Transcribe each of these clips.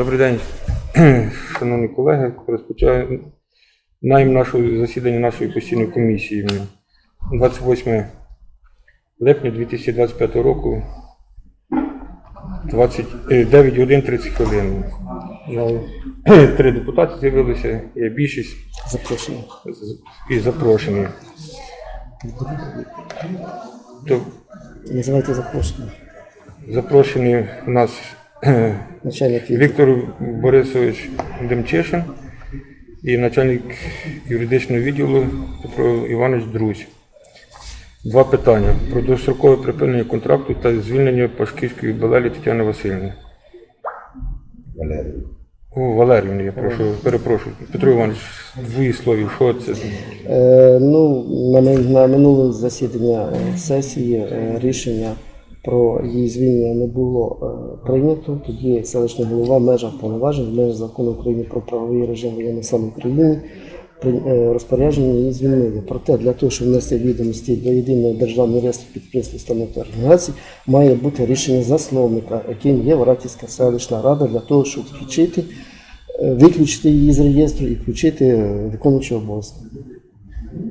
Добрий день, шановні колеги. Розпочинаємо наше засідання нашої постійної комісії. 28 липня 2025 року, 20, е, 9 годин 30 хвилин. Три депутати з'явилися, є більшість Запрошення. з- і запрошені. То Називайте запрошення. запрошені у нас Начальник. Віктор Борисович Демчишин і начальник юридичного відділу Петро Іванович Друзь. Два питання про дострокове припинення контракту та звільнення Пашківської Белелі Тетяни Васильівни. Валерію. О, Валерівни, я прошу, перепрошую. Петро Іванович, дві слові, що це? Е, ну, на, на минуле засідання е, сесії е, рішення про її звільнення не було е, прийнято. Тоді селищний голова в межах повноважень, в межах закону України про правовий режим воєнного стану України е, розпорядження її звільнили. Проте для того, щоб внести відомості до єдиного державного реєстру підприємств, установ та організацій, має бути рішення засновника, яким є Варатівська селищна рада, для того, щоб включити, е, виключити її з реєстру і включити виконуючого обов'язки.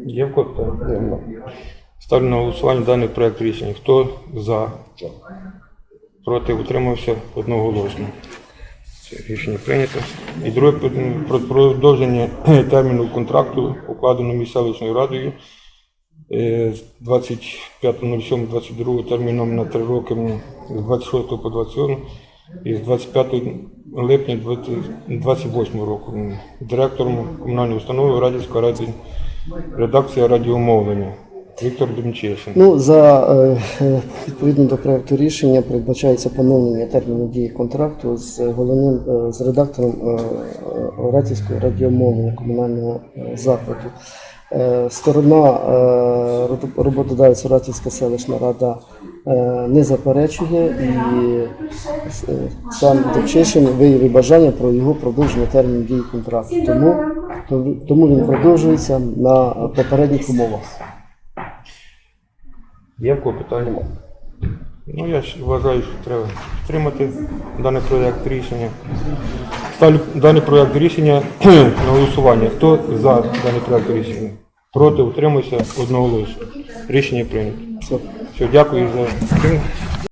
Є в? Ставлю на голосування даний проект рішення. Хто за? Проти утримався одноголосно. Це рішення прийнято. І друге про продовження терміну контракту, укладеного селищною радою е, з 25.07.22 терміном на 3 роки з 26 по 27 і з 25 липня 2028 року директором комунальної установи Радівська раді редакція радіомовлення Віктор Демчишин. Ну, за е, е, відповідно до проекту рішення передбачається поновлення терміну дії контракту з головним е, з редактором е, Оратівської радіомовлення комунального е, закладу. Сторона роботодавець Оратівська селищна рада не заперечує і е, сам Демчишин виявив бажання про його продовження терміну дії контракту. Тому, тому він продовжується на попередніх умовах. Є в кого питання? Ну, я ж вважаю, що треба підтримати даний проєкт рішення. Ставлю даний проєкт рішення на голосування. Хто за даний проєкт рішення? Проти, утримуйся одноголосно. Рішення прийнято. Все, дякую за підтримку.